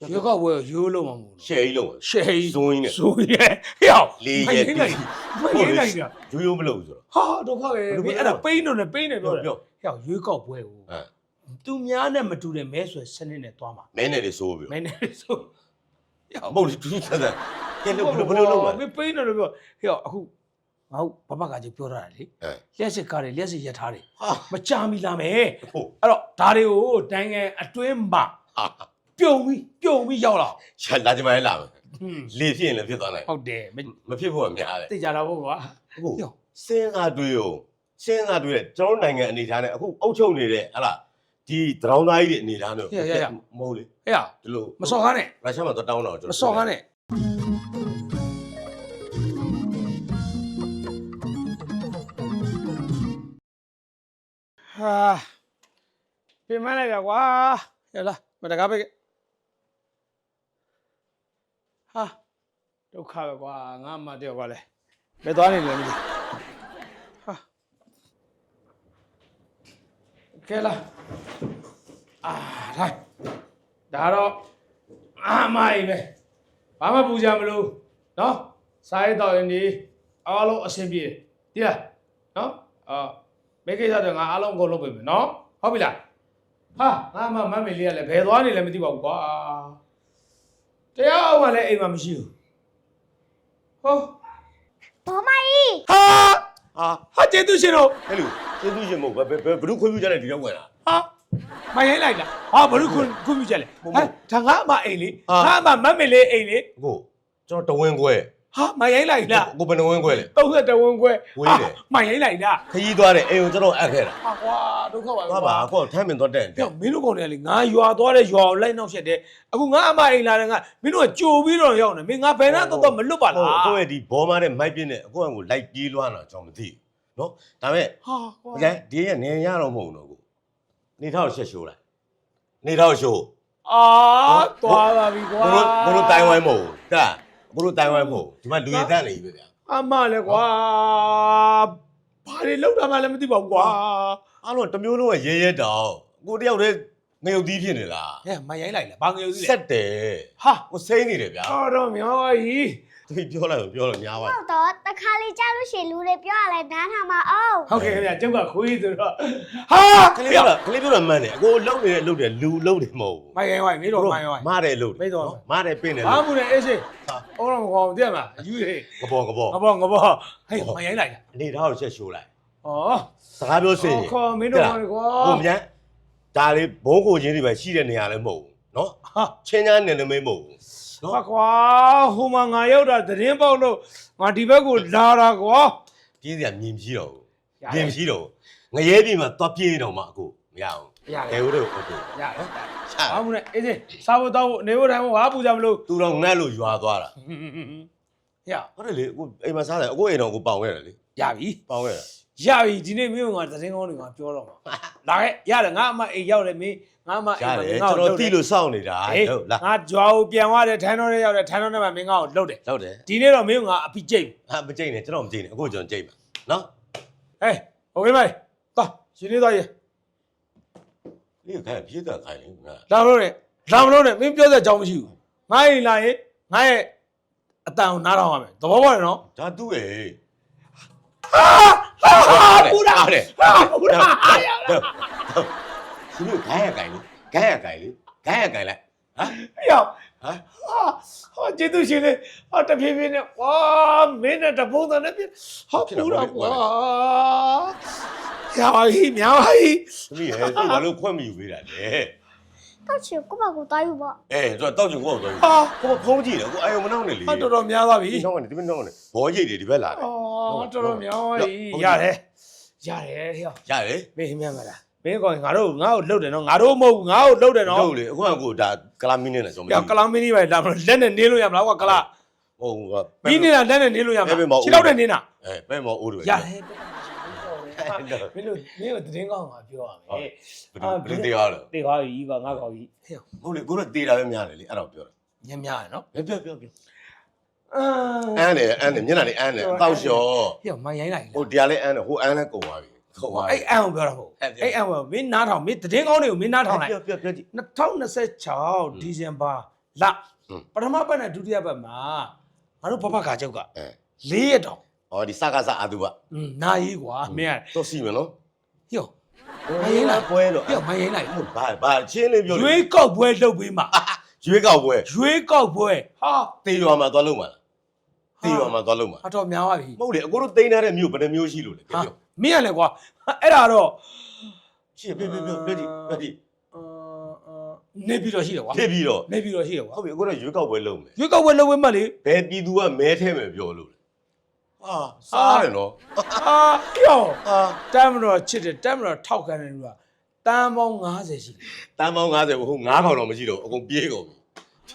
ရေကောက်ပွဲရိုးလုံးမှာမဟုတ်ရှယ်ကြီးလုံးရှယ်ကြီးဇွန်းကြီးနဲ့ဇိုးရဲ့ဟေ့အောင်လေးမရက်ရင်းနိုင်မရင်းနိုင်တာရိုးရိုးမလုပ်ဘူးဆိုတော့ဟာဒုက္ခပဲဘယ်လိုမင်းလဲအဲ့ဒါပိန်းတော့နဲ့ပိန်းနေပြောတယ်ပြောဟေ့အောင်ရွေးကောက်ပွဲကိုအဲသူများနဲ့မတူတဲ့မဲဆွယ်စနစ်နဲ့သွားမှာမဲနဲ့လေးစိုးပြီးမဲနဲ့ဆိုဟေ့အောင်မဟုတ်ဘူးသူဆက်ဆက်ကဲလို့ဘယ်လိုဘယ်လိုလုပ်မှာမင်းပိန်းတော့လို့ပြောဟေ့အောင်အခုငါ့ဘဘကကြီးပြောတာလေအဲလျှက်စစ်ကားတွေလျှက်စစ်ရထားတွေဟာမကြမီလာမယ်ဟုတ်အဲ့တော့ဒါတွေကိုတိုင်းငယ်အတွင်းမှာဟာ ပြုံပြီးပြုံပြီးရောက်လာချက်လာကြမှာလာမယ်ဟွန်းလေဖြစ်ရင်လည်းဖြစ်သွားနိုင်ဟုတ်တယ်မမဖြစ်ဖို့ကများတယ်သိကြတာပေါ့ကွာအခုပြောစဉ်းစားတွေးရောစဉ်းစားတွေးတဲ့ကျွန်တော်နိုင်ငံအနေထားနဲ့အခုအုပ်ချုပ်နေတဲ့ဟလာဒီတရောင်းသားကြီးတွေအနေထားနဲ့မဟုတ်လေဟဲ့အောင်ဒီလိုမစော်ကားနဲ့ရုရှားမှာတော့တောင်းတော့ကျွန်မတော်စော်ကားနဲ့ဟာပြင်မလိုက်တာကွာရလာမတကားပဲ ဟာဒုက္ခပဲကွာငါမှတယောက်ကွာလဲဘယ်သွားနေလဲမသိဟာကဲလာအာထိုင်ဒါတော့အာမိုင်ပဲဘာမှပူကြမလို့နော်စားရတော့ရင်ဒီအားလုံးအဆင်ပြေတယ်ဒီလားနော်အာမေကိစ္စတော့ငါအားလုံးအကုန်လုပ်ပေးမယ်နော်ဟုတ်ပြီလားဟာငါမှမတ်မေလေးကလည်းဘယ်သွားနေလဲမသိပါဘူးကွာ တရားအောင်ကလည်းအိမ်မှာမရှိဘူးဟောဘောမကြီးဟာဟာဟာကျေးဇူးရှင်တို့အဲ့လိုကျေးဇူးရှင်မို့ဘယ်ဘယ်ဘယ်သူခွင့်ပြုကြတဲ့ဒီတော့ဝင်လာ ဟာမရိုင်းလိုက်လားဟာဘလို့ခွန်ခွန်ပြချက်လဲဟုတ်ဟဟုတ်မ်ဒါငါအမအိမ်လေဟာငါအမမတ်မေလေးအိမ်လေအခုကျွန်တော်တဝင်းခွဲ ဟာမရိုင်းလိုက်လားကိုဘယ်နှဝင်းခွဲလဲ30ဝန်ခွဲဝေးတယ် ဟာမရိုင်းလိုက်လားခကြီးသွားတယ်အိမ်ကိုကျွန်တော်အပ်ခဲ့တာဟာကွာဒုက္ခပါပဲဟာပါကောထမ်းပင်သွားတဲ့ပြောမင်းတို့ကောင်တွေကလေငါရွာသွားတဲ့ရွာကိုလိုက်နောက်ဆက်တယ်အခုငါအမအိမ်လာတယ်ငါမင်းတို့ကကြိုပြီးတော့ရောက်နေမင်းငါဘယ်နှတော့တော့မလွတ်ပါလားဟုတ်ကိုယ့်ရဲ့ဒီဘောမားတဲ့မိုက်ပြင်းနဲ့အကိုကကိုလိုက်ပြေးလွှမ်းတာကျွန်တော်မသိဘူးနော်ဒါပေမဲ့ဟာကွာအကျန်ဒီရဲ့နေရတော့မဟုတ်ဘူးတော့ကိုနေထောက်ရှက်ရှိုးလိုက်နေထောက်ရှိုးအာသွားပါပြီကွာဘလို့ဘလို့တိုင်ဝိုင်းမဟုတ်ဘူးတာ ဘလို့တိုင်ဝိုင်းမဟုတ်ဘူးဒီမှာလူရည်တန်းနေပြီဗျာအမလည်းကွာဘာတွေလောက်တာမှလည်းမသိပါဘူးကွာအားလုံးတစ်မျိုးလုံးကရဲရဲတောင်ကိုတယောက်တည်းငရုတ်သီးဖြစ်နေလားဟဲ့မရိုင်းလိုက်လားဘာငယ်ဦးစီးလဲဆက်တယ်ဟာကိုစိမ့်နေတယ်ဗျာအော်တော့မြောက်ကြီး သူပြောလိုက်ပြောလို့ညားပါဟုတ်တော့တခါလေးကြားလို့ရှိရင်လူတွေပြောရလဲနားထောင်ပါအောင်ဟုတ်ကဲ့ခင်ဗျာကျုပ်ကခွေးဆိုတော့ဟာကလေးပြောတာကလေးပြောတာမှန်တယ်အကိုလှုပ်နေတယ်လှုပ်တယ်လူလှုပ်တယ်မဟုတ်ဘူးမရိုင်းဝိုင်းမင်းတို့မရိုင်းဝိုင်းမားတယ်လှုပ်တယ်မိတ်တော်မားတယ်ပင့်တယ်ဘာလှုပ်မှုလဲအေးစေးဟာအော်တော့မကောင်းဘူးတဲ့မလားယူဟေးငဘောငဘောငဘောငဘောဟေးမရိုင်းလိုက်လားအနေထားကိုချက်ရှိုးလိုက်ဩ စကားပြောစင်ရင်ခေါ်မင်းတို့ကလည်းကွာ ကိုမြန်ဒါလေးဘုံကိုချင်းတွေပဲရှိတဲ့နေရာလည်းမဟုတ်ဘူးနော်ဟာချင်းချားနယ်လည်းမဟုတ်ဘူး နော်ဟာကွာဟိုမှာငါရောက်တာသတင်းပေါက်လို့ငါဒီဘက်ကိုလာတာကွာပြေးစရာမြင်မရှိတော့ဘူးရတယ်မြင်မရှိတော့ဘူးငရဲပြေးမှာသွားပြေးတော့မှအခုမရဘူးရတယ်ကဲဦးတို့ဟုတ်တယ်ရတယ်ချာဘာမှုလဲအေးစေးစားဖို့တောက်ဖို့နေဖို့ထိုင်ဖို့ဘာပူကြမလို့သူတော့ငတ်လို့ရွာသွားတာရဟုတ်တယ်လေအခုအိမ်မှာစားတယ်အခုအိမ်တော်ကိုပေါင်ခဲ့တယ်လေရပြီပေါင်ခဲ့တာရပြီဒီနေ့မင်းကငါသတင်းကောင်းတွေငါပြောတော့မှာလာခဲ့ရတယ်ငါအမအိမ်ရောက်တယ်မင်း ငါအမအိရမ်မှာတမယ်င်းငါ့ကျွန်ကိုတော်တိလို့စောင့်နေတာဟေးဟုတ်လားငါကြွားကိုပြန်သွားတယ်ထိုင်းတော်ထဲရောက်တယ်ထိုင်းတော်ထဲမှာမင်းငါ့ကိုလှုပ်တယ်ဟုတ်တယ်ဒီနေ့တော့မင်းကငါအပိကျိတ်ဟာမကြိတ်နဲ့ကျွန်တော်မကြိတ်နဲ့အခုကျွန်တော်ကြိတ်ပါနော်ဟေးဟိုကိမိုင်သွားရှင်နေသွားရေဒီခိုင်ပြေးတာခိုင်လေငါလာမလို့နဲ့လာမလို့နဲ့မင်းပြောတဲ့အကြောင်းမရှိဘူးငါအိမ်လာရင်ငါရဲ့အတန်ကိုနားထောင်ရမယ်သဘောပေါက်တယ်နော်ဒါသူ့ရဲ့ဟာဟာပူတာဟုတ်တယ်ဟာပူတာ အာရရှင်တို့ခိုင်ရခိုင်လေခိုင်ရခိုင်လေခိုင်ရခိုင်လိုက်ဟာရောက်ဟမ်ဟာဟာကျေးဇူးရှင်လေဟာတဖြည်းဖြည်းနဲ့ဝါမင်းနဲ့တပုံစံနဲ့ပြဟာပူတာကွာရာဟီမြောင်ဟီသမီးရဲ့သူ့ဘာလို့ခွင့်မယူပေးတာလဲတော့ချင်ကိုယ့်ဘက်ကိုသွားယူပေါ့အဲသူကတောက်ချင်ကိုယ့်ကိုဟာကိုဖုံးကြည့်တယ်ကိုအာယုံမနှောင်းနဲ့လေဟာတော်တော်များသွားပြီဒီနှောင်းနဲ့ဒီမနှောင်းနဲ့ဘောရိတ်တွေဒီဘက်လာတယ်အော်တော်တော်များဟီရတယ်ရတယ်ဟေ့ရတယ်မင်းမြန်မလားမ င်းကောင်ငါတို့ငါ့ကိုလှုပ်တယ်နော်ငါတို့မဟုတ်ဘူးငါ့ကိုလှုပ်တယ်နော်ဟုတ်လေအခုကကိုဒါကလာမင်းနဲ့ကျွန်တော်ပြောက်ကလောင်မင်းကြီးပဲလာမလို့လက်နဲ့နင်းလို့ရမလားကွာကလာဟုတ်ကမင်းနေတာလက်နဲ့နင်းလို့ရမလားပဲပဲမဟုတ်ဘူးခြေတော့နဲ့နင်းတာအဲပဲမောအိုးတွေရတယ်မင်းတို့မင်းတို့တင်းကောင်းမှာပြောရမယ်ဘယ်လိုတရားလဲတေသွားပြီကွာငါကောင်ကြီးဟေ့ဟုတ်လေကိုတော့တေးတာပဲများတယ်လေအဲ့တော့ပြောတာညံ့များရနော်ပြောပြောပြောအာအန်းတယ်အန်းတယ်မျက်နှာလေးအန်းတယ်အတော့လျှော်ဟေ့မရိုင်းလိုက်ဟိုတရားလေးအန်းတယ်ဟိုအန်းလည်းကုန်သွားပြီ ကုန်သွားပြီ အဲ့အန်ကိုပြောတာမဟုတ်အဲ့အန်ကိုမင်းနားထောင်မင်းတင်းကောင်းတွေကိုမင်းနားထောင်လိုက် ပြောပြောပြောကြည့် 2026ဒီဇင်ဘာ လ อืม ပထမပတ်နဲ့ဒုတိယပတ်မှာငါတို့ဘဘကာချုပ်က အဲ ၄ရက်တောင် ဟောဒီစကားစအာသူက อืมနာကြီးကွာမင်းက တော့စီမယ်နော် ဟိုမရင်လား ပွဲတော့ ဟိုမရင်လိုက် ဟုတ်ဘာဘာချင်းလေးပြော ရွေးကောက်ပွဲလုပ်ပေးမှာ ရွေးကောက်ပွဲ ရွေးကောက်ပွဲဟာ တေးရွာမှာသွားလုံးမှာလား တေးရွာမှာသွားလုံးမှာအတော်များပါပြီမဟုတ်လေအကိုတို့တိန်းထားတဲ့မြို့ဘယ်နှမျိုးရှိလို့လဲဟာပြောမင်းကလည်းကွာအဲ့ဒါတော့ရှင်းပြပြပြပြကြည့်ပြကြည့်နေပြီးတော့ရှိတယ်ကွာဖြစ်ပြီးတော့နေပြီးတော့ရှိတယ်ကွာဟုတ်ပြီအကိုတို့ရွေးကောက်ပွဲလုံးမယ်ရွေးကောက်ပွဲလုပ်ပေးမှလေဘယ်ပြည်သူကမဲထဲမယ်ပြောလို့လဲဟာစားတယ်နော်ဟာပြောဟာတမ်းမတော်ချစ်တယ်တမ်းမတော်ထောက်ခံတယ်လူကတမ်းပေါင်း90ရှိတယ်တန်ပေါင်း90ဟို9000တော့မရှိတော့အကုန်ပြေးကုန်ပြီ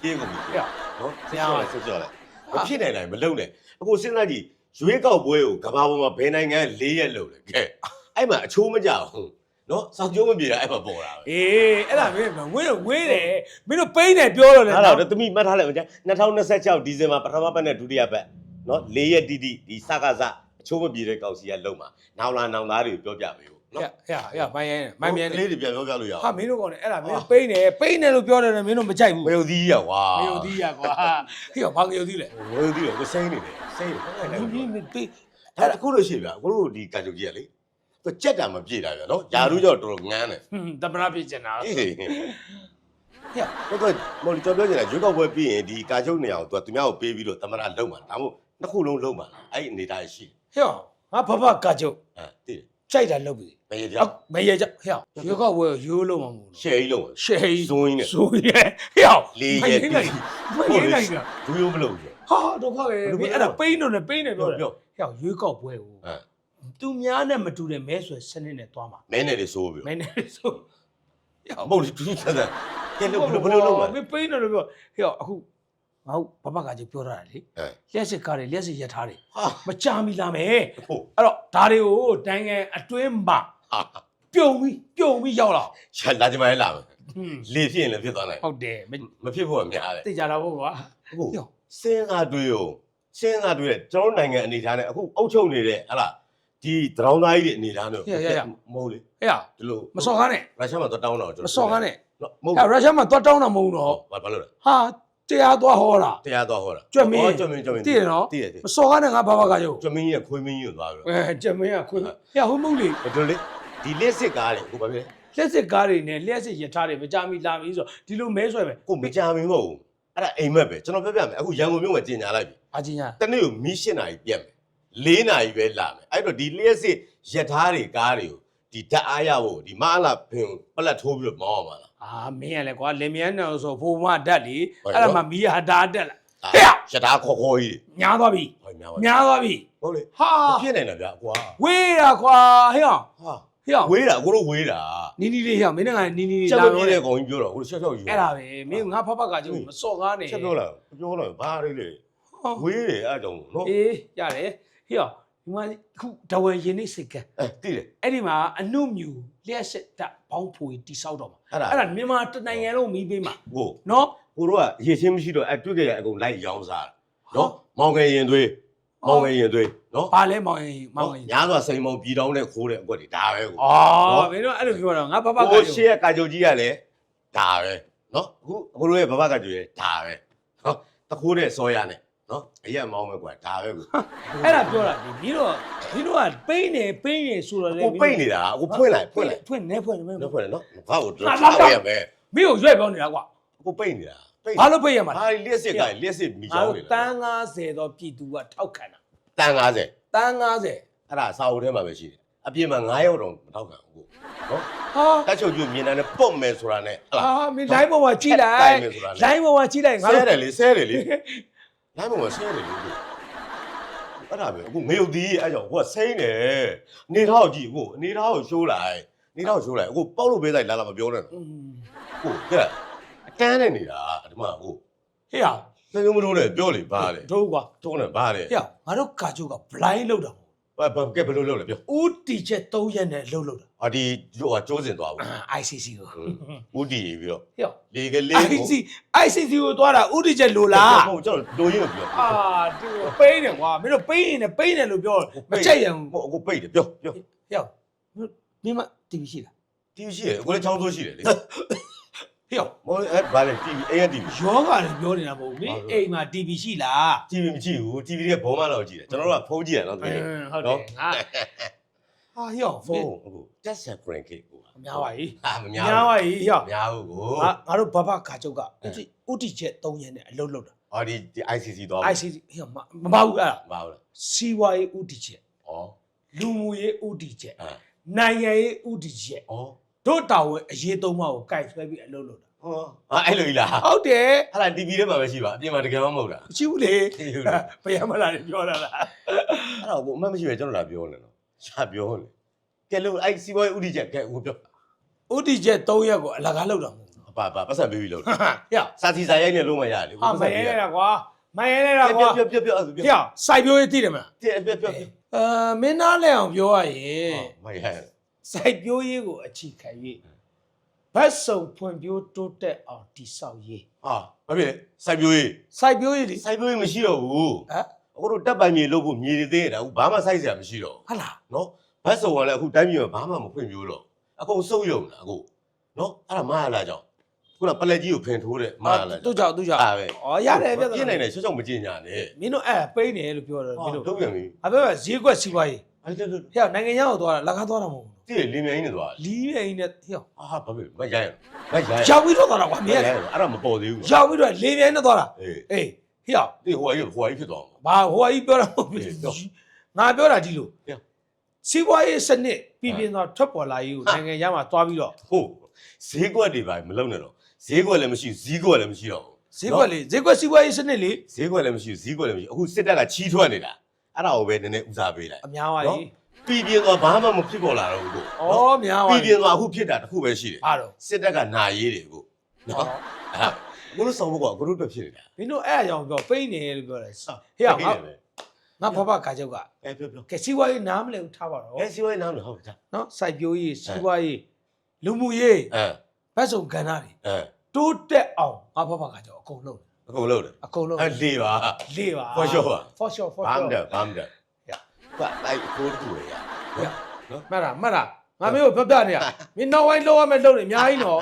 ပြေးကုန်ပြီပြောနော်ဆဆရာရာပါဆက်ကြော်လိုက် မဖြစ်နိုင်တိုင်းမလုံနဲ့အခုစဉ်းစားကြည့်ရွေးကောက်ပွဲကိုကဘာပေါ်မှာဘယ်နိုင်ငံ၄ရက်လုံလဲကဲအဲ့မှာအချိုးမကြဘူးနော်စောင့်ကြိုးမပြေတာအဲ့မှာပေါ်တာပဲအေးအဲ့ဒါမင်းဝင်းတော့ဝင်းတယ်မင်းတို့ပိန်းတယ်ပြောတော့လေအဲ့တော့တမိမှတ်ထားလိုက်မကြ2026ဒီဇင်ဘာပထမပတ်နဲ့ဒုတိယပတ်နော်၄ရက်တိတိဒီစကားစအချိုးမပြေတဲ့ကောက်စီကလုံမှာနောင်လာနောင်သားတွေကိုပြောပြပေးဖို့ ဟဲ့ဟဲ့ဟဲ့မိုင်းရဲမိုင်းမြန်ကလေးတွေပြန်ပြောပြလို့ရအောင်ဟာမင်းတို့ကောင်လေအဲ့ဒါမင်းတို့ပိန်းတယ်ပိန်းတယ်လို့ပြောတယ်မင်းတို့မကြိုက်ဘူးမယုံသီးရကွာမယုံသေးရကွာဟေ့ဘာမယုံသေးလဲမယုံသီးရကိုစိမ့်နေတယ်စိမ့်နေတယ်မင်းမင်းပိန်းအဲ့ဒါအခုလို့ရှိပြီအခုတို့ဒီကာချုပ်ကြီးကလေသူကြက်တာမပြေတာဗျာနော်ယာတို့ကြောင့်တော်တော်ငန်းတယ်ဟွန်းတမနာပြကျင်တာအေးဟဲ့တော့တော့မော်လီတော်ပြောချင်တာရွေးကောက်ပွဲပြီးရင်ဒီကာချုပ်နေအောင်သူကသူများကိုပေးပြီးတော့တမရလုံးမှာဒါမှမဟုတ်နှစ်ခုလုံးလုံးမှာအဲ့ဒီအနေထားရှိဟဲ့ငါဖဖကကြုတ်အဲတည် ကြိုက်တာလုပ်ပြီဘယ်ရအောက်မရဲကြဟဲ့ရွေးကောက်ပွဲရိုးလို့မမို့ရှယ်ကြီးလုံးရှယ်ကြီးဇွန်းကြီးနဲ့ဇိုးရဲဟဲ့လေးရက်မတီးလိုက်မရဲလိုက်တာဘူးရုံးမလို့ဘူးဟာဒုက္ခပဲမင်းအဲ့ဒါပိန်းတော့နဲ့ပိန်းတယ်ပြောတယ်ပြောဟဲ့ရွေးကောက်ပွဲကိုအဲသူများနဲ့မတူတဲ့မဲဆွယ်စနစ်နဲ့သွားမှာမဲနဲ့လေးစိုးပြီးမဲနဲ့ဆိုဟဲ့မဟုတ်ဘူးသူကကဲလို့ဘယ်လိုလုံးမှာမင်းပိန်းတယ်လို့ပြောဟဲ့အခု ငါ့ဘဘကကြုတ်ပြောတာလေအဲလျှက်စစ်ကားတွေလျှက်စစ်ရထားတွေဟာမကြမီလာမယ်ဟုတ်အဲ့တော့ဒါတွေကိုတိုင်းငယ်အတွင်းမှာဟာပြုံပြီးပြုံပြီးရောက်လာချက်လာကြမှာလာမယ်ဟွန်းလေဖြစ်ရင်လည်းဖြစ်သွားနိုင်ဟုတ်တယ်မမဖြစ်ဖို့ကများတယ်သိကြတာပေါ့ကွာအခုဟေ့စဉ်းစားတွေးရောစဉ်းစားတွေးတဲ့ကျွန်တော်နိုင်ငံအနေထားနဲ့အခုအုပ်ချုပ်နေတဲ့ဟလာဒီတရောင်းသားကြီးတွေအနေထားနဲ့မဟုတ်လေဟဲ့ဒီလိုမစော်ကားနဲ့ရုရှားမှာတော့တောင်းတော့ကျွန်မတော်စော်ကားနဲ့မဟုတ်ဟဲ့ရုရှားမှာသွားတောင်းတာမဟုတ်တော့ဘာဘာလို့လဲဟာ တရားသွားဟောတာတရားတော်ဟောတာကြွက်မင်းကြွက်မင်းကြွက်မင်းသိတယ်နော်သိတယ်သိမစော်ကားနဲ့ငါဘာဘာကရုပ်ကြွက်မင်းရဲ့ခွေးမင်းကြီးကိုသွားပြီးအဲကျက်မင်းကခွေးဟဲ့ဟိုမဟုတ်လေတော့တို့လေဒီလက်စစ်ကားလေကိုဘာဖြစ်လျှက်စစ်ကားတွေနဲ့လျှက်စစ်ရထားတွေမကြမီလာမီဆိုဒီလိုမဲဆွဲမယ်ကိုမကြမင်းမဟုတ်ဘူးအဲ့ဒါအိမ်မက်ပဲကျွန်တော်ပြောပြမယ်အခုရန်ကုန်မြို့မှာကျင်ညာလိုက်ပြီအချင်းညာတနေ့ကိုမီး၈နာရီပြတ်မယ်၄နာရီပဲလာမယ်အဲ့တော့ဒီလျှက်စစ်ရထားတွေကားတွေကိုဒီဓာတ်အားရဖို့ဒီမအားလာဖင်ပလက်ထိုးပြီးတော့မောင်းအောင်ပါလား အာမင်းရလဲကွာလင်မြန်းတော်ဆိုဖိုးမဓာတ်လေဟုတ်အဲ့ရောဒါမှမီးရဟာတက်လာအာဟဲ့ရထားခေါ်ခေါ်ကြီးညားသွားပြီတွေဟုတ်များပါညားသွားပြီဟုတ်လေဟာမဖြစ်နိုင်တာဗျာကွာဝေးတာကွာဟဲ့ဟာဟဲ့ဝေးတာကိုတို့ဝေးတာနီနီလေးဟဲ့မင်းနဲ့ငါနီနီလေးချက်လာလို့တော့ပြလေတဲ့ကောင်ကြီးပြောတော့ကိုတို့ချက်ချက်ယူအဲ့ဒါပဲမင်းငါဖဖကကျုပ်မစော့ကားနဲ့ချက်ပြောလာပြောလာဘာလေးလေဟောဝေးတယ်အဲ့ကြောင့်နော်အေးရတယ်ဟေ့ ဒီမှာခုဒဝယ်ရင်နေစိတ်ကအဲတိတယ်အဲ့ဒီမှာအနုမြူလျှက်စစ်တပ်ဘောင်းဖွေတိဆောက်တော့မှာအဲ့ဒါအဲ့ဒါမြန်မာတနိုင်ငံလုံးမီးပေးမှာကိုနော်ကိုတို့ကအရေးချင်းမရှိတော့အဲ့တွေ့ကြရအကုန်လိုက်ရောင်းစားတာနော်မောင်ငယ်ရင်သွေးမောင်ငယ်ရင်သွေးနော်ဘာလဲမောင်ရင်မောင်ရင်ညားစွာစိန်မောင်ပြည်တောင်းတဲ့ခိုးတဲ့အကွက်တွေဒါပဲကိုအော်မင်းတို့အဲ့လိုပြောတော့ငါဖဖကကိုကျုပ်ရှေ့ကကာကြိုကြီးကလည်းဒါပဲနော်အခုအခုတို့ရဲ့ဘဘကကြိုရဲ့ဒါပဲနော်တခိုးတဲ့စောရနဲ့ နော်အရက်မောင်းပဲကွာဒါပဲကိုအဲ့ဒါပြောတာဒီမင်းတို့မင်းတို့ကပိန်းနေပိန်းနေဆိုတော့လေကိုပိတ်နေတာကိုဖွင့်လိုက်ဖွင့်လိုက်ဖွင့်နေဖွင့်နေမင်း နော်တို့ဖွင့်လိုက်နော်ဘာကိုတော့ဟာထားလာရမယ်မင်းကိုရွက်ပြောနေတာကွာကိုပိတ်နေတာပိတ်ဘာလို့ပိတ်ရမှာဟာလျှက်စစ်ကလျှက်စစ်မိငါချောင်းတို့နေတလားန်း90တော့ပြည်သူကထောက်ခံတာတန်90တန်း90အဲ့ဒါစာအုပ်ထဲမှာပဲရှိတယ်အပြင်မှာ9ရောက်တော့မထောက်ခံဘူးနော်ဟာတက်ချုပ်ကျွမြင်တယ်နဲ့ပုတ်မယ်ဆိုတာနဲ့ဟလာအာမင်း line ပေါ်မှာကြည့်လိုတိုက်င်မယ်ဆိုတာလေ line ပေါ်မှာကြည့်လိုက်ငါဆဲတို့တယ်လေဆဲတယ်လေ လမ်းပေါ်မှာဆဲတယ်လေကိုအဲ့ဒါပဲအခုငရုတ်သီးအဲ့ကြောင့်ကိုကစိမ့်တယ်နေထောက်ကြည့်ကိုနေထောက်ကိုရှိုးလိုက်နေထောက်ရှိုးလိုက်အခုပေါက်လို့ပေးလိုက်လာလာမပြောနဲ့อืมကိုကဲအတန်းနဲ့နေတာဒီမှာကိုဟေ့ရသင်္ကမလို့နဲ့ပြောလေဘာလဲတို့ကွာထုံးနဲ့ဘာလဲဟေ့ရငါတို့ကာချိုက blind လောက်တာဘာဘာကဲဘယ်လိုလုပ်လဲပြောဦးတီချက်3ရက်နဲ့လှုပ်လှုပ်တာ ဟာဒီဟိုကကျိုးစင်သွားဘူးအာ ICC ကိုဦးတီပြီးတော့ဟေ့ရလေကလေးကို ICC ICC ကိုသွားတာဦးတီချက်လိုလားဟုတ်ကျွန်တော်ဒိုးရင်ပြောအာဒီပိန်းတယ်ကွာမင်းတို့ပိန်းရင်ပိန်းတယ်လို့ပြောမချက်ရဘူးဟိုအခုပိတ်တယ်ပြောပြောဟေ့ရမင်းမ TV ရှိလားတီးရှိတယ်အခုလည်းချောင်းဆိုးရှိတယ်လေဟဟေ့ရောမော်အဲဘာလဲ TV အိမ်က TV ယောဂလည်းပြောနေတာမဟုတ်ဘူးလေဟုတ်ကဲ့အိမ်မှာ TV ရှိလား TV မကြည့်ဘူး TV တွေကဘောမလောက်ကြည့်တယ်ကျွန်တော်တို့ကဖုန်းကြည့်ရနော်တအကယ်င်းဟုတ်တယ်ငါ ဟာဟေ့ရောဖုန်းအခုတက်ဆက် crank ကိုအများပါကြီးဟာမအများများပါကြီးဟေ့ရောမများဘူးကိုငါငါတို့ဘဘခါချုပ်ကဥတီဥတီချက်3ရက်နဲ့အလုပ်လုပ်တာဟောဒီဒီ ICC သွား ICC ဟေ့ရောမမပါဘူးအဲ့ဒါမဟုတ်လားစီးပွားရေးဥတီချက်ဩလူမှုရေးဥတီချက်အဲနိုင်ငံရေးဥတီချက်ဩတို့တာဝန်အရေးသုံးပါးကိုကြိုက်ဆွဲပြီးအလုပ်လုပ်တာဟောဟာအဲ့လိုကြီးလားဟုတ်တယ်ဟာလား TV ထဲမှာပဲရှိပါအပြင်မှာတကယ်မှမဟုတ်တာမရှိဘူးလေဟုတ်တယ်ဘယ်မှလာတယ်ပြောတာလားအဲ့တော့ကိုအမှတ်မရှိပဲကျွန်တော်လာပြောနေတော့ ရှာပြောနေကဲလို့အဲ့စီးပွားရေးဥတီချက်ကဲဟိုပြောဥတီချက်3ရက်ကိုအလကားလုပ်တာမဟုတ်ဘူးပါပါပတ်စံပေးပြီးလို့ဟဲ့စာစီစာရိုက်နေလို့မရလေဟာမရဲနေတာကွာမရဲနေတာကွာပြောပြောပြောပြောဟဲ့စိုက်ပျိုးရေးသိတယ်မလားပြောပြောပြောအာမင်းသားလဲအောင်ပြောရရင်မရစိုက်ပျိုးရေးကိုအခြေခံ၍ဘတ်စုံဖွံ့ဖြိုးတိုးတက်အောင်တည်ဆောက်ရေးဟာဘာဖြစ်လဲစိုက်ပြိုးရေးစိုက်ပျိုးရေးလေစိုက်ပြိုးရေးမရှိတော့ဘူးဟမ် အခုတို့တက်ပိုင်မြေလို့ဖို့မြေတွေသိနေတာအခုဘာမှစိုက်စရာမရှိတော့ဟာလားနော်ဘတ်စုံကလည်းအခုတိုင်းပြည်မှာဘာမှမဖွင့်ပြိုးတော့အကုန်စုပ်ယုံတာအခုနော်အဲ့ဒါမရလားကြောင့်ခုနပလက်ကြီးကိုဖင်ထိုးတဲ့မရလားသူ့ကြောင့်သူ့ကြောင့်အားပဲဩရတယ်ပြဿပြင်းနာနိုင်တယ်ချောချောမကြင်ညာနဲ့မင်းတို့အဲ့ပိနေလို့ပြောတယ်မဟာင်းတို့ထုတ်ပြန်ပြီအဖေကဈေးကွက်စီးပွားရေးအဲ့ဒါလို့ဟဲ့နိုင်ငံခြားကိုသွားတာလက်ကားသွားတာမဟုတ်ဘူးတည့်လင်းမြိုင်းနေသွားလီးနေနဲ့ဟဲ့အာဘာဖြစ်မရိုင်းမရိုင်းရောက်ပြီးတော့သွားတာကွာမင်းကအဲ့ဒါမပေါ်သေးဘူးရောက်ပြီးတော့လေပြိုင်းနဲ့သွားတာအေးအေး ဟဲ့ဒီဟိုအကြီးဟိုအကြီးဖြစ်သွားမှာ ဘာဟိုအကြီးပြောတာမဟုတ်ဘူးအေးပြောငါပြောတာဒီလိုပြောစီးပွားရေးစနစ်ပြည်ပြင်းသွားထွက်ပေါ်လာရေးကိုနိုင်ငံခြားမှာသွားပြီးတော့ဟုတ်ဈေးကွက်တွေပါမလုံနဲ့တော့ဈေးကွက်လည်းမရှိဈေးကွက်လည်းမရှိတော့ဈေးကွက်လေဈေးကွက်စီးပွားရေးစနစ်လေဈေးကွက်လည်းမရှိဈေးကွက်လည်းမရှိအခုစစ်တပ်ကချီးထွက်နေတာအဲ့ဒါကိုပဲနည်းနည်းဦးစားပေးလိုက်အများပါကြီးပြည်ပြင်းသွားဘာမှမဖြစ်ပေါ်လာတော့ဘူးကိုဩများပါပြည်ပြကြီးင်းသွားအခုဖြစ်တာတစ်ခုပဲရှိတယ်ဘာတော့စစ်တပ်ကနာရေးတယ်ကိုနော် အဲ့ ဘလို့ဆောင်ဖို့ကအခုတို့တက်ဖြစ်နေတာမင်းတို့အဲ့အကြောင်းပြောပိနေလို့ပြောတယ်ဟေ့ငါငါဘဘခါချုပ်ကအဲပြောပြောကဲစီးပွားရေးနားမလဲဘူးထားပါတော့အဲစီဝိုင်းနားမလို့ဟုတ်ကြနော်စိုက်ပျိုးရေးစီးပွားရေးလူမှုရေးအဲဘတ်စုံကဏ္ဍတွေအဲတိုးတက်အောင်ငါဘဘခါချုပ်အကုန်လုံးအခုလို့တယ်အကုန်လုံးအဲလေးပါလေးပါ For sure ပါ for sure for ဘာမှ sure မတယ်ဘာမှမတယ်ရကအဲ့ကိုတူရရမှတ်တာမှတ်တာငါမျိုးကိုပြောပြနေရမင်းနောက်ဝိုင်းလောက်ရမယ်လုပ်နေအများကြီးနော်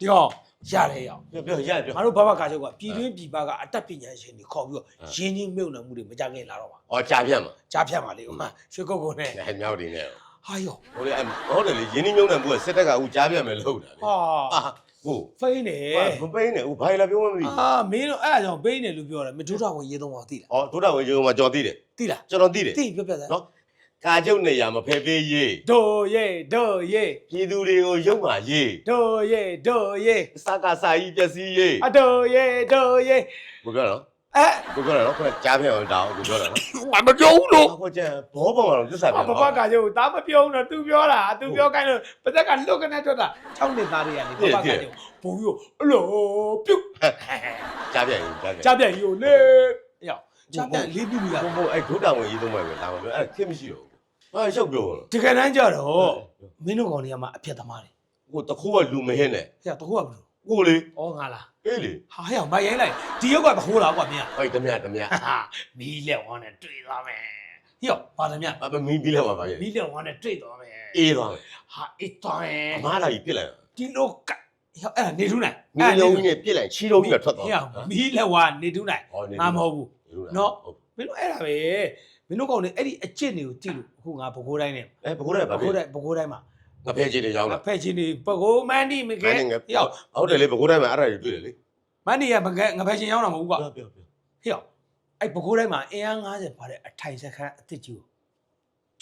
ဒီကောင် ရတယ်ရအောင်ပြောပြောရပြောငါတို့ဘဘခါချုပ်ကပြည်တွင်းပြည်ပကအတတ်ပညာရှင်တွေခေါ်ပြီးတော့ရင်းချင်းမြုပ်နှံမှုတွေမကြခင်လာတော့ပါဩကြာပြတ်မှာကြားဖြတ်ပါလေဥမာရွှေကုတ်ကုတ်နဲ့အဲမြောက်တွေနဲ့ဟာယောဟိုလေဟုတ်တယ်လေရင်းနှီးမြုံနှံမှုကစစ်တပ်ကဦးကြားပြတ်မယ်လို့တာလေဟာအာဟိုဖိနေမပိန်းနဲ့ဦးဘာလာပြောမှမသိအာမင်းတို့အဲ့အကြောင့်ပိနေလို့ပြောတယ်မဒုထဝင်ရေးသုံးအောင်သိလားဩဒုတာဝင်ကျုံမှာကြော်သိတယ်သိလားကျွန်တော်သိတယ်သိပြောပြစမ်းနော် ကာကျုပ်နေရမဖဲပေးရေးဒိုယေဒိုယေပြည်သူတွေကိုရုပ်မာရေးဒိုယေဒိုယေစကားစာကြီးပျက်စီးရေးအဒိုယေဒိုယေကိုပြောတော့အဲကိုပြောတော့ခုနကြားပြတ်အောင်တောင်းကိုပြောတော့နော်ငါမပြောဘူးလို့ဟိုကျန်ဘောပေါ်မှာတော့သစ္စာအပြောဘဘကကျုပ်ဒါမပြောဘူးနော် तू ပြောတာ तू ပြောခိုင်းလို့ပသက်ကလွတ်ကနေထွက်တာ၆နှစ်သားတွေကနေဘဘကကျုပ်ဘုံရောအလိုပြုတ်ကြားပြတ်ရင်ကြားပြတ်ကြပြန်ယူလေရောက်ကြပြန်လေးပြူရဘုံဘုံအဲ့ဒုတာဝင်ရေးသုံးမယ်ပဲဒါမှမပြောအဲ့ခင်မရှိတော့ဘူး ဟာရှုပ်ပြောတော့တကယ်တမ်းကြတော့မင်းတို့ကောင်တွေကမှအဖြစ်သမားတွေဟိုတခိုးကလူမဟင်းနဲ့ဟဲ့တခုကဘယ်လိုကိုလေဩငါလားအေးလေဟာဟဲ့မရိုင်းလိုက်ဒီရုပ်ကတခိုးလားကွာမင်းဟိုတမရတမရဟာမီးလက်ဝမ်းနဲ့တွေ့သွားမယ်ဟေ့ပါသမ ्या အမမင်းပြီးလဲပါပါရဲ့မီးလက်ဝမ်းနဲ့တွေ့သွားမယ်အေးသွားမယ်ဟာအေးသွားမယ်အမားလာကြီးပြစ်လိုက်ဒီလိုကဟဲ့အဲ့ဒါနေထူးနိုင်မင်းလုံးကြီးနဲ့ပြစ်လိုက်ချီတော့ပြီးတော့ထွက်သွားဟဲ့မီးလက်ဝါနေထူးနိုင်ငါမဟုတ်ဘူးမင်းတို့အဲ့ဒါပဲ မင်းတို့ကောင်နေအဲ့ဒီအကျင့်တွေကိုကြည့်လို့အခုငါဘကိုးတိုင်းနဲ့အဲဘကိုးရဲဘပါပြီကိုးတိုင်းဘကိုးတိုင်းမှာငါဖဲချီတွေရောင်းတာဖက်ချင်းတွေဘကိုးမန်းဒီမကဲငါငါဟဲ့ဟုတ်တယ်လေဘကိုးတိုင်းမှာအဲ့ဒါတွေတွေ့တယ်လေမန်းဒီကမကဲငါဖက်ချင်းရောက်တာမဟုတ်ဘူးကွာပြောပြောပြောဟဲ့အဲ့ဘကိုးတိုင်းမှာအင်အား90ပါတဲ့အထိုင်စခန်းအစ်စ်ကြီးကို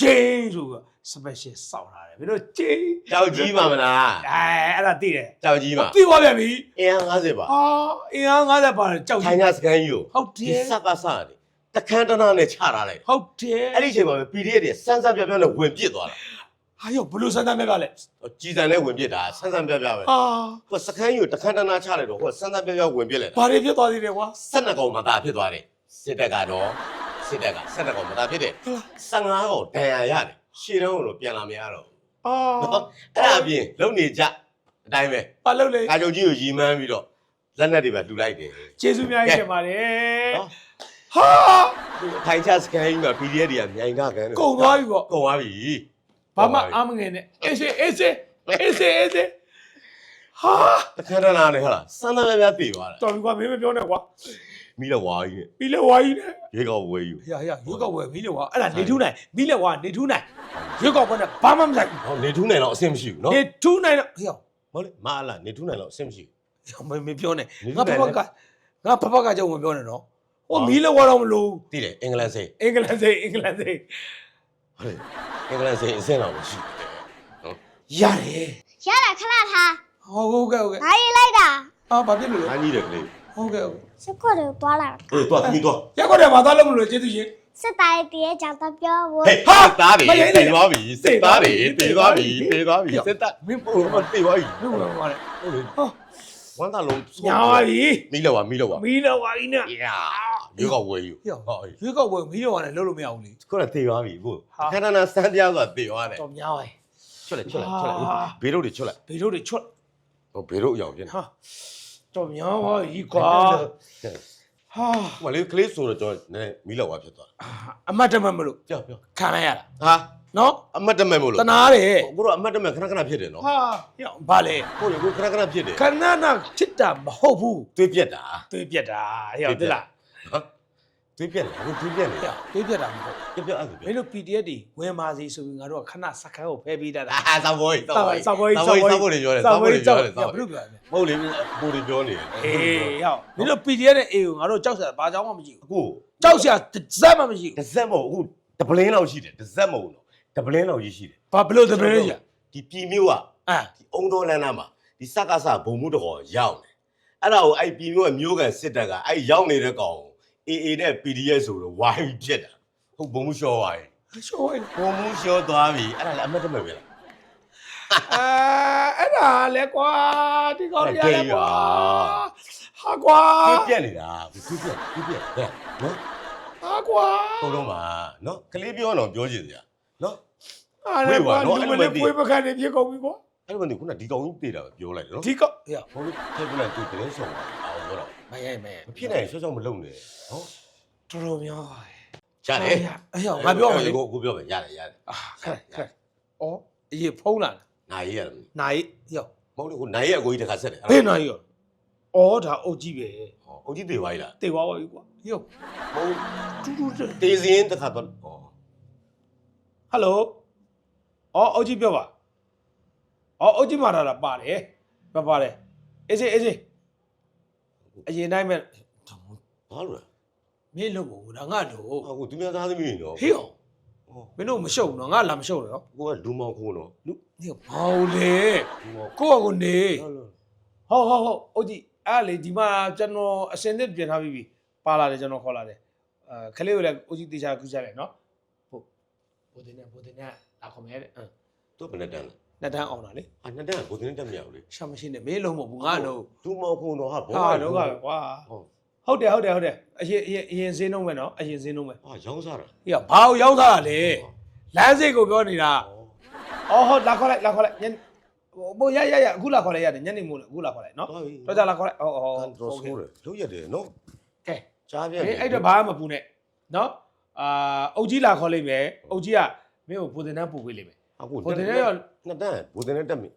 ဂျင်းဆိုတော့ special စောက်လာတယ်မင်းတို့ဂျင်းကြောက်ကြီးပါမလားအဲအဲ့ဒါသိတယ်ကြောက်ကြီးပါသိသွားပြန်ပြီအင်အား50ပါအာအင်အား90ပါတဲ့ကြောက်ထိုကြီးင်ညာစကန်ကြီးကိုဟုတ်တဒီယ်စကားစားတယ် တခန်းတနာနဲ့ချထားလိုက်ဟုတ်တယ်အဲ့ဒီအချိန်မှာပဲ PDF တွေစမ်းစမ်းပြပြနဲ့ဝင်ပစ်သွားတာဟာယောဘလို့စမ်းသမ်းမဲ့ပါလဲကြည်စံနဲ့ဝင်ပစ်တာစမ်းစမ်းပြပြပဲဟာဟိုစခန်းကြီးကိုတခန်းတနာချလိုက်တော့ဟိုစမ်းစမ်းပြပြဝင်ပစ်လိုက်တာဘာတွေဖြစ်သွားသေးတယ်ကွာဆက်နှစ်ကောင်မသားဖြစ်သွားတယ်စစ်တပ်ကတော့စစ်တပ်ကဆက်နှစ်ကောင်မသားဖြစ်တယ်ဟုတ်လား15ကောင်ဒဏ်ရာရတယ်ရှေ့တုံးကတော့ပြန်လာမရတော့ဘူးအာနော်အဲ့ဒါအပြင်လုံနေကြအတိုင်းပဲဘာလုပ်လဲကာကြုံကြီးကိုရီမန်းပြီးတော့လက်နက်တွေပဲလှူလိုက်တယ်ကျေးဇူးများကြီးတင်ပါတယ်နော် ဟာထိုင်ချစကန်ကြီးမှာ PDF တွေကမြိုင်ကကန်တယ်ကုန်သွားပြီပေါ့ကုန်သွားပြီဘာမှအားမငယ်နဲ့အေးစေးအေးစေးအေးစေးအေးစေးဟဟာတခါတနာနဲ့ဟာလားစမ်းသမ်းများများတည်သွားတာတော်ပြီကွာမင်းမပြောနဲ့ကွာမိလက်ဝါကြီးနဲ့ပြီးလဲဝါကြီးနဲ့ရေကောက်ဝဲယူဟရဟရရွေးကောက်ပွဲမီးလဲဝါအဲ့ဒါနေထူးနိုင်မီးလဲဝါနေထူးနိုင်ရွေးကောက်ပွဲနဲ့ဘာမှမဆိုင်ဘူးဟောနေထူးနိုင်တော့အဆင်မရှိဘူးနော်နေထူးနိုင်တော့ဟရဟုတ်လေမအားလားနေထူးနိုင်တော့အဆင်မရှိဘူးမမပြောနဲ့နေထူးငါနိုဖင်ဖကငါဖဖကကြောင့်မပြောနဲ့နော် ဟိုမီးလဲဝါတော့မလို့သိတယ်အင်္ဂလန်စိတ်အင်္ဂလန်စိတ်အင်္ဂလန်စိတ်ဟုတ်လေအင်္ဂလန်စိတ်အဆင်တော့မရှိဘူးနော်ရတယ်ရတာခဏထားဟုတ်ဟုတ်ကဲ့ဟုတ်ကဲ့ငါရေးလိုက်တာအာဘာဖြစ်လို့လဲအားကြီးတယ်ကလေးဟုတ်ကဲ့ဟုတ်ကဲ့စကွတ်တွေသွားလာတာအေးသွားသမီးသွားရက်ခွက်တယ်ဘာသာလို့မလို့ကျေးဇူးရှင်စစ်သားရဲ့တည်းရဲ့ကြောင့်တော့ပြောဖို့ဟေးဟာသားတွေတည်သွားပြီစစ်သားတွေတည်သွားပြီတည်သွားပြီစစ်သားမင်းဟိုမတည်သွားပြီမင်းဝင်သွားတယ်ဟုတ်လေဟောဝမ်းသာလုံးညာပါပြီမိလက်ဝါမိလက်ဝါမီးလဲဝါကြီးနဲ့ယာရေ ကောက်ဝဲယူဟောဟောရွေးကောက်ပွဲမီးလဲဝါနဲ့လုံးလို့မရဘူးလေခုနတည်သွားပြီကိုဟာခဏနာစမ်းတရားဆိုတာတည်သွားတယ်တော့များပါချွတ်လိုက်ချွတ်လိုက်ချွတ်လိုက်ဘေးတို့တွေချွတ်လိုက်ဘေတို့တွေချွတ်ဟိုဘေးတို့အယောင်ပြင်းဟာတော့များပါကြီးကွာဟာဟိုလေကလေးဆိုတော့ကျွန်တော်နည်းမီလက်ဝါဖြစ်သွားအမတ်တမတ်မလို့ကြောက်ပြောခံလိုက်ရတာဟာနော်အမတ်တမဲ့မို့လို့တနာတယ်ကိုတော့အမတ်တမဲ့ခဏခဏဖြစ်တယ်နော်ဟာဟေ့ဘာလဲဟုတ်လေကိုခဏခဏဖြစ်တယ်ခဏနာချစ်တာမဟုတ်ဘူးတွေးပြက်တာတွေးပြက်တာဟဲ့ဟုတ်လားဟာ တွေးပြက်တယ်ကိုတွေးပြက်နေဟဲ့တွေးပြက်တာမဟုတ်ပြက်ပြက်အဲ့ဒါမင်းတို့ PDF တွေဝင်ပါစေဆိုပြီးငါတို့ကခဏစခန်းကိုဖဲပေးတတ်တာအာစောက်ဘောကြီးစောက်စောက်ဘောကြီးစောက်ဘောကြီးစောက်ဘောကြီးပြောတယ်စောက်ဘောကြီးပြောတယ်စောစောက်က်ဘဘောယ်ကြီးလိုပြောလဲမဟုတ်လေကိုတွေပြောနေတယ်အေးဟောမင်းတို့ PDF တဲ့အေးကိုငါတို့ကြောက်စရာဘာကြောင့်မှမရှိဘူးအခုကြောက်စရာတစ်စက်မှမရှိဘူးတစ်စက်မဟုတ်အခုဒပလင်းလောက်ရှိတယ်တစ်စက်မဟုတ်တော့ဒပလင်းလောက်ကြီးရှိတယ်ဘာဘလို့တပည့်ရဒီပြည်မျိုးကအာ ဒီအုံတော်လန်းနာမှာဒီစက်ကစဘုံမှုတကောရောက်တယ်အဲ့ဒါကိုအဲ့ပြည်မျိုးကမျိုးကန်စစ်တပ်ကအဲ့ရောက်နေတဲ့ကောင်အေး အေးနဲ့ PDF ဆိုတော့ဝိုင်းပြစ်တာဟုတ်ဘုံမှုလျှော်သွားရင်ရှောင်းရဘုံမှုလျှော်သွားပြီအဲ့ဒါလည်းအမတ်တမဲ့ပဲလားအာအဲ့ဒါလဲကွာဒီကောင်ရလဲကွာဟာကွာပြက်နေတာပြက်ပြက်ပြက်ဟဲ့နော်ဟာကွာဟုတ်တော့မှာနော်ကလေးပြောတော့ပြောချင်စရာနော်အားလည်းကွာလူမလေးပွေးပခတ်နေဖြစ်ကုန်ပြီကွာအဲ့လိုမျိုးခုနဒီကောင်ကြီးတေးတာပဲပြောလိုက်တယ်နော်ဒီကောဟေ့ဘုံလို့ထည့်ပြလိုက်သူတင်းဆောင်တာအောင် ပြောတော့မရိုက်မဲမဖြစ်နိုင်ရှော့ရှော့မလုံနဲ့နော်တော်တော်များပါရတယ်အေးဟောငါပြောမယ်လေကိုကိုပြောမယ်ရတယ်ရတယ်အာခက်ခက်ဩအေးဖုံးလာနိုင်ရတယ်နိုင်ဟေ့မဟုတ်လေကိုနိုင်ရဲ့အကိုကြီးတခါဆက်တယ်ဘယ်နိုင်ရောဩဒါအုတ်ကြီးပဲဟောအုတ်ကြီးတေးသွားပြီလားတေသွားပါပြီကွာဟေ့ဟုတ်တူတူဟတေးစင်းတခါတော့ဟောယ်လိုဩအုတ်ကြီးပြောပါဩအုတ်ကြီးမှာလာပါတယ်မပါတယ်အေးစေးအေးစေး အရင်တိုင်းမဲ့ဘာလို့လဲမင်းလို့ဘူးဒါငါတို့ဟာကိုသူများသားသမီးနော်ဟေ့ဟောမင်းတို့မရှုပ်နော်ငါလာမရှုပ်နော်ကိုကလူမောင်ခိုးနော်လူဟေ့ဘာလို့လဲလူမောင်ကိုယ့်အကိုနေဟုတ်လားဟုတ်ဟုတ်ဟုတ်အုတ်ကြီးအဲ့လေဒီမှာကျွန်တော်အစင်သစ်ပြင်ထားပြီးပြီပါလာတယ်ကျွန်တော်ခေါ်လာတယ်အဲခလေးကိုလည်းအုတ်ကြီးတေချာကူးချလိုက်နော်ဟုတ်ဘိုးတင်နဲ့ဘိုးတင်နဲ့လာခေါ်မယ်တဲ့အင်းတော့ဘယ်နဲ့တန်းလဲ နှစ်တန်းအောင်တာလေအာနှစ်တန်းကိုတင်းတက်မရဘူးလေရှာမရှိနဲ့မေးလုံးမဟုတ်ဘူးငါတော့လူမောင်ခိုးနော်ဟာဘောဟာတော့ကပဲကွာဟုတ်ဟုတ်တယ်ဟုတ်တယ်ဟုတ်တယ်အရင်အရင်အရင်ဈေးနှုန်းပဲနော်အရင်ဈေးနှုန်းပဲဟာရောင်းစားတာဟေ့ဘာကိုရောက်သားတာလဲလမ်းစိတ်ကိုပြောနေတာအော်ဟုတ်လာခေါ်လိုက်လာခေါ်လိုက်ညနေဟိုရရရအခုလာခေါ်လိုက်ရတယ်ညနေမို့အခုလာခေါ်လိုက်နော်တော်ပြီတော့ကြလာခေါ်လိုက်ဟောဟောကန်ထရိုဆိုးတယ်လုံးရတယ်နော်ကဲကြားပြန်အေးအဲ့တော့ဘာမှမပူနဲ့နော်အာအုတ်ကြီးလာခေါ်လိုက်မယ်အုတ်ကြီးကမင်းကိုပူတင်တန်းပူပေးလိမ့်မယ် အခုပူတင်တန်းရော နှစ်တန်းဘူတင်နဲ့တက်ပြီ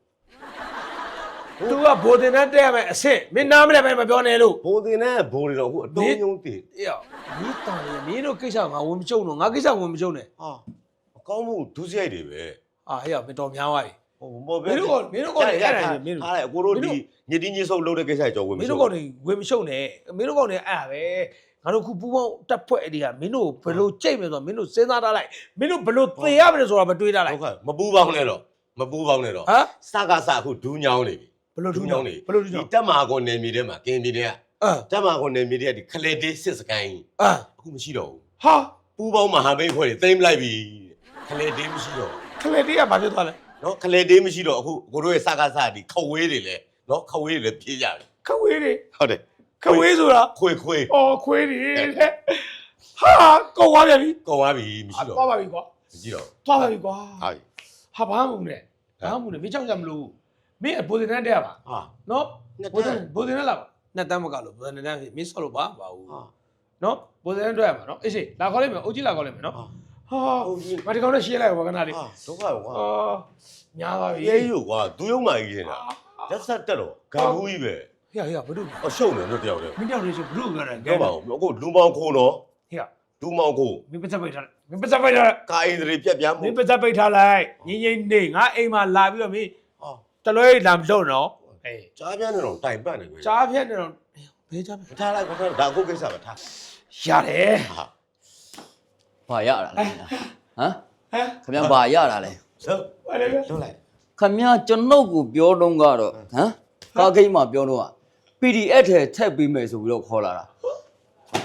သူကပူတင်တန်းတက်ရမယ်အဆင့်မင်းနားမလဲပဲမပြောနဲ့လို့ဘူတင်နဲ့ဘူတွေတော့အခုအတုံးယုံတည်အေးရောမင်းတာနေမင်းတို့ကိစ္စငါဝင်မချုပ်တော့ငါကိစ္စဝင်မချုပ်နဲ့ဟာအကောင်းမှုဒုစရိုက်တွေပဲအာဟေ့ရောမတော်များသွားပြီ ဟိုဘောပဲမင်းတို့ကမင်းတို့ကလည်းအဲ့ဒါကြီးမင်းတို့ဟာလေအကိုတို့ဒီညတိညစ်ဆုပ်လုပ်တဲ့ကိစ္စကြောဝင်မင်းတို့ကောင်တွေဝင်မရှုံနဲ့မင်းတို့ကောင်တွေအဲ့ဒါပဲ ငါတို့ခုပူပေါင်းတက်ဖွဲ့အဲ့ဒီကမင်းတို့ဘယ်လိုကြိတ်မလဲဆိုတော့မင်းတို့စဉ်းစားထားလိုက်မင်းတို့ဘယ်လိုသေရမလဲဆိုတာမတွေးထားလိုက်ဟုတ်ကဲ့မပူပေါင်းနဲ့တော့မပူပေါင်းနဲ့တော့ဟမ်စကစအခုဒူးညောင်းနေပြီဘယ်လိုထူးညောင်းနေဘယ်လိုထူးညောင်းတက်မာကွန်နယ်မြေထဲမှာကင်းပြည်ထဲကအာတက်မာကွန်နယ်မြေထဲကဒီခလက်တေးစစ်စကိုင်းအာအခုမရှိတော့ဘူးဟာပူပေါင်းမဟာမိတ်ဖွဲ့တွေသိမ်းလိုက်ပြီခလက်တေးမရှိတော့ခလက်တေးကဘာဖြစ်သွားလဲနော်ခလက်တေးမရှိတော့အခုကိုတို့ရဲ့စကစဒီခဝေးတွေလဲနော်ခဝေးတွေလည်းပြေးကြတယ်ခဝေးတွေဟုတ်တယ် ခဝေးဆိုတာခွေခွေအော်ခွေးတွေတဲ့ဟာကောက်သွားပြန်ပြီကောင်းသွားပြီမရှိတော့သွားပါပြီကွာမရှိတော့သွားပါပြီကွာဟာပြီဟာဘာမှမဟုတ်နဲ့ဘာမှမဟုတ်နဲ့မင်းကြောက်ကြမလို့မင်းအဘိုးတင်တန်းတက်ရပါဟာနော်နှစ်ဘိုးတတင်န်းဘိုးတင်တန်းလာပါနှစ်တန်းမကလို့ဘိုးတင်တန်းဖြစ်မင်းဆော့လို့ပါပါဘူးဟာနော်ဘိုးတင်တန်းတွေ့ရမှာနော်အေးရှိလာခေါ်လိုက်မယ်အုတ်ကြီးလာခေါ်လိုက်မယ်နော်ဟာဟာဟုတ်ပြီမဒီကောင်နဲ့ရှင်းလိုက်ပါခဏလေးဟာဒုက္ခကွာအာညာပါပြီရေးယူကွာသူယုံမှကြီးနေတာတက်ဆက်တက်တော့ဂံဘူးကြီးပဲ ဟေ့ဟေ့ဘုဒ္ဓအရှုံးတယ်တို့တယောက်တည်းမင်းတောင်လေးဆိုဘုဒ္ဓပြောတယ်ပြောပါဦးအခုလူမောင်ခိုးတော့ဟေ့လူမောင်ခိုးမင်းပစပိတ်ထားမင်းပစပိတ်ထားကာအင်ဒရီပြက်ပြားမမှုင်းပစပိတ်ထားလိုက်ငင်းငင်းနေငါအိမ်မှာလာပြီးတော့မင်းဟာတလွဲလာမလို့နော်အေးကြားပြန်းနေတော့တိုင်ပတ်နေကွယ်ကြားဖြတ်နေတော့ဘေးကြားဖြတ်ထားလိုက်ထားလိုက်ဒါအခုကိစ္စပဲထားရတယ်ဟာဘာရတာလဲဟမ်ဟမ်ခမရဘာရတာလဲဆိုဘာလဲလုံးလိုက်ခမရကျွန်ုပ်ကိုပြောတော့ကတော့ဟမ်ကားဂိမ်းမှာပြောတော့ PDF ထဲထက်ပြီးမယ်ဆိုပြီးတော့ခေါ်လာတာ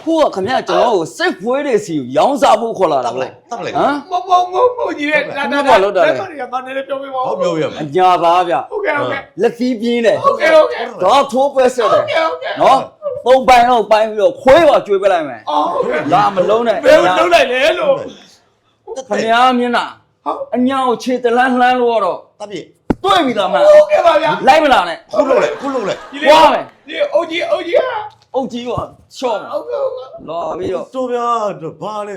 ခုကခမရကျွန်တော်ကိုစိတ်ဖွေးတွေစီကိုရောင်းစားဖို့ခေါ်လာတာတောက်ဗောလိုက်တောက်လိုက်ဟမ်မမမမကြီးရဲ့ဒါဒါဒါရကနေလည်းပြောပြပါဟောပြောပြမယ်အညာသားဗျဟုတ်ကဲ့ဟုတ်ကဲ့လက်သီးပြင်းတယ်ဟုတ်ကဲ့ဟုတ်ကဲ့တော့ထိုးပွဲဆက်တယ်ဟုတ်ကဲ့ဟုတ်ကဲ့နော်ပုံပိုင်တော့ပိုင်းပြီးတော့ခွေးပါကျွေးပလိုက်မယ်အော်ဟုတ်ကဲ့လာမလုံးနဲ့ဘယ်လိုလုပ်လိုက်လဲလို့ခမရမျက်နှာဟုတ်အညာကိုခြေတလန်းလှမ်းလို့တော့တပ်ပြည့်တွေ့ပြီလားမဟုတ်ကဲ့ပါဗျာလိုက်မလားနဲ့ခုလုံးလိုက်ခုလုံးလိုက်ဒီလေ ဒီအိုကြီးအိုကြီးဟာအုတ်ကြီးကချော့မှာဟုတ်ကဲ့ဟုတ်ကဲ့လာပြီးတော့တော်ဗျာဘာလဲ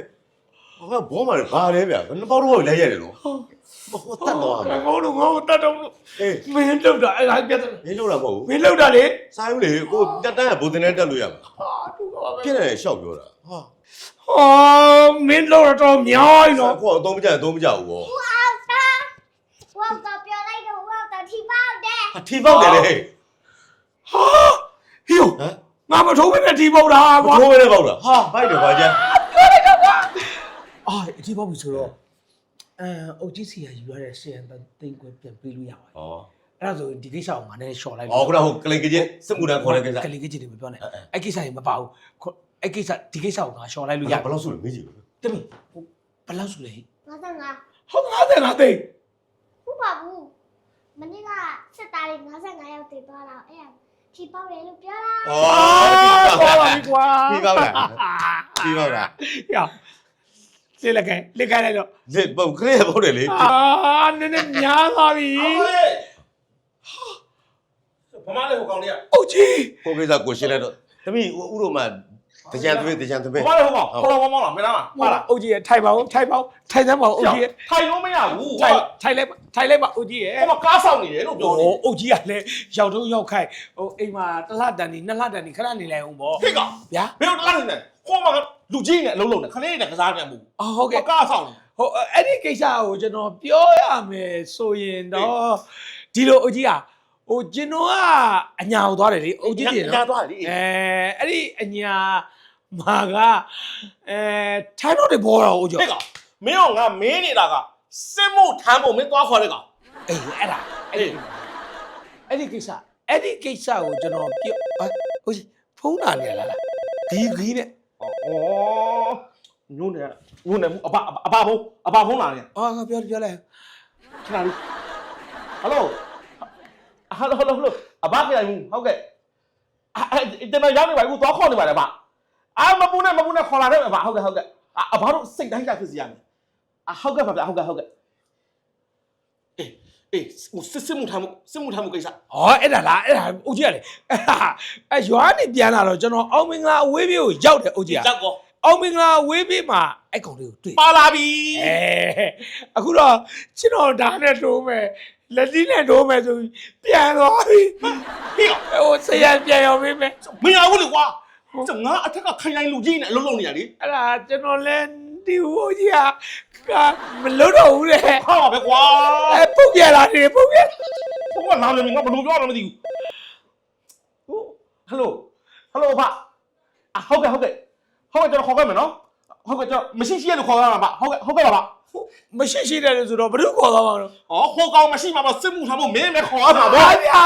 ဟောဘောမှာဘာလဲဗျာနှစ်ပေါက်တော့လဲရတယ်လို့ဟောတတ်တော့ငါငေါလို့ငေါတတ်တော့လို့အေးမင်းလောက်တာအဲ့ဒါပြတ်တယ်မင်းလို့တာမဟုတ်မင်းလောက်တာလေစားဦးလေကိုတက်တန်းကဘုဒ္ဓနဲ့တက်လို့ရမှာဟာတူပါပဲဖြစ်တယ်ရှောက်ပြောတာဟာဟောမင်းလောက်တော့မြောင်းနော်နော်ကိုအသုံးမကျအသုံးမကျဘူးဗောဝေါတော့ပြောလိုက်တော့ဝေါတော့ထိပေါက်တယ်ဟာထီပေါက်တယ်လေ ဟာဟီယိုဟမ်ငါမထိုးမနဲ့ဒီပေါက်တာမကွာထိုးမဲပေါက်တာဟာဘိုက်တယ်ဘာကြမ်းအာဒီပေါက်ပြီဆိုတော့အဲအုတ်ကြီးစီကယူရတဲ့ဆီယန်တိန်ကွယ်ပြန်ပေးလို့ရပါတယ်ဩအဲ့ဒါဆိုဒီကိစ္စကိုငါနဲ့ရှော့လိုက်ဩခုနကဟိုကလင်ကချင်းစစ်မှုတန်းခေါ်တဲ့ကိစ္စကလေးကကြီးတွေမပြောနဲ့အဲ့ကိစ္စကြီးမပါဘူးအဲ့ကိစ္စဒီကိစ္စကိုငါရှော့လိုက်လို့ရဘယ်လောက်ဆိုလဲမေးကြည့်လို့တမီဟိုဘယ်လောက်ဆိုလဲ55ဟုတ်55သိန်းဟုတ်ပါဘူးမနေ့ကစစ်သားတွေ55ယောက်တည်သွားတော့အဲ့ဒါ ထိပေါက်တယ်လို့ပြောတာဩသွားပါပြီကွာပြီးပါလားပြီးပါလားရလေလက်ကဲလက်ကဲလိုက်တော့ဒီပုံခရက်ပေါက်တယ်လေအာနည်းနည်းညားသွားပြီဘာမှလည်းဟိုကောင်လေးကအုတ်ကြီးကိုကိစ္စကိုရှင်းလိုက်တော့သမီးဥရောမှာ တကြံသမီးတကြံသမီးဘာမှလည်းဟိုကောင်ခေါ်တော့မောင်းလားမင်းလားမလားအုတ်ကြီးထိုင်ပါဦးထိုင်ပါဦးထိုင်စမ်းပါဦးအုတ်ကြီးထိုင်လို့မရဘူးထိုင်ထိုင်လိုက်ထိုင်လိုက်ပါအုတ်ကြီးရဲ့ဟိုမှာကားဆောင်နေတယ်လို့ပြောနေ ဟိုအုတ်ကြီးကလည်းရောက်တော့ရောက်ခိုက်ဟိုအိမ်မှာတစ်လတန်နေနှစ်လတန်နေခဏနေလိုက်အောင်ပေါ့ဟိကောင် ဗျာဘယ်တော့လာနေလဲဟိုမှာလူကြီးနဲ့အလုံးလုံးနဲ့ခလေးနဲ့ကစားနေမှုအော်ဟုတ်ကဲ့ကားဆောင်နေဟိုအဲ့ဒီကိစ္စကိုကျွန်တော်ပြောရမယ်ဆိုရင်တော့ဒီလိုအုတ်ကြီးอ่ะဟိုကျွန်တော်ကအညာကိုသွားတယ်လေအုတ်ကြီးတည်ညာနော်သွားလေ အဲအဲ့ဒီအညာ မာကအဲထိုင်းတော့တွေပေါ်တော့အုတ်ကျော်ဟိကောင်မင်းတော့ငါမင်းနေတာကစစ်မှုထမ်းဖို့မင်းသွားခေါ်တဲ့ကောင်အေးအဲ့ဒါအဲ့ဒီအဲ့ဒီကိစ္စအဲ့ဒီကိစ္စကိုကျွန်တော်ပြောဟိုကြီးဖုန်းလာနေလားလားဂီဂီနဲ့ဩညို့နေညို့နေအဘအဘဖုန်းအဘဖုန်းလာနေအော်ငါပြောပြောလိုက်ခဏလေးဟယ်လိုဟယ်လိုဟယ်လိုဟယ်လိုအဘခိုင်မှုဟုတ်ကဲ့အဲ့တမန်ရောက်နေပါဘူးသွားခေါ်နေပါလေဗျ အာမပူနဲ့မပူနဲ့ခေါ်လာတယ်ဗျဟုတ်ကဲ့ဟုတ်ကဲ့အဘတို့စိတ်တိုင်းကြဖြစ်စီရမယ်အဟုတ်ကဲ့ဗျဟုတ်ကဲ့ဟုတ်ကဲ့အေးအေးစစ်စစ်မှုထမ်းမှုစစ်မှုထမ်းမှုကိစ္စဟောအဲ့ဒါလားအဲ့ဒါအုတ်ကြီးကလေအဲ့ဒါအဲ့ရွာနေပြန်လာတော့ကျွန်တော်အောင်မင်္ဂလာအဝေးပြေးကိုရောက်တယ်အုတ်ကြီးကကြောက်ကောအောင်မင်္ဂလာအဝေးပြေးမှာအဲ့ကောင်လေးကိုတွေ့ပါလာပြီအဲအခုတော့ကျွန်တော်ဒါနဲ့တိုးမယ်လက်သီးနဲ့တိုးမယ်ဆိုပြီးပြန်သွားပြီဟေးဟိုဆရာပြန်ရောက်ပြီမယ်မရဘူးလေကွာ ကျငါအထက်ကခိုင်လိုက်လူကြီးနဲ့အလုံးလုံးနေရလေအဲ့ဒါကျွန်တော်လည်းဒီဟိုကြီးကမလို့တော့ဘူးလေဟာပါပဲကွာအဲပုတ်ပြလာတယ်ပုတ်ပြဘုကနားလည်းငါဘယ်လိုပြောရမှမသိဘူးဟယ်လိုဟယ်လိုဗျအဟုတ်ကဲ့ဟုတ်ကဲ့ဟုတ်ကဲ့ကျွန်တော်ခေါ်ခဲ့မယ်နော်ဟုတ်ကဲ့ကျွန်တော်မရှိရှိရလို့ခေါ်ရမှာဗျဟုတ်ကဲ့ဟုတ်ကဲ့ပါဗျမရှိရှိတယ်ဆိုတော့ဘယ်သူခေါ်သွားမှာတော့อ๋อဟိုကောင်မရှိမှာမစစ်မှုထားဖို့မင်းပဲခေါ်ရမှာဘာပေါ့ဗျာ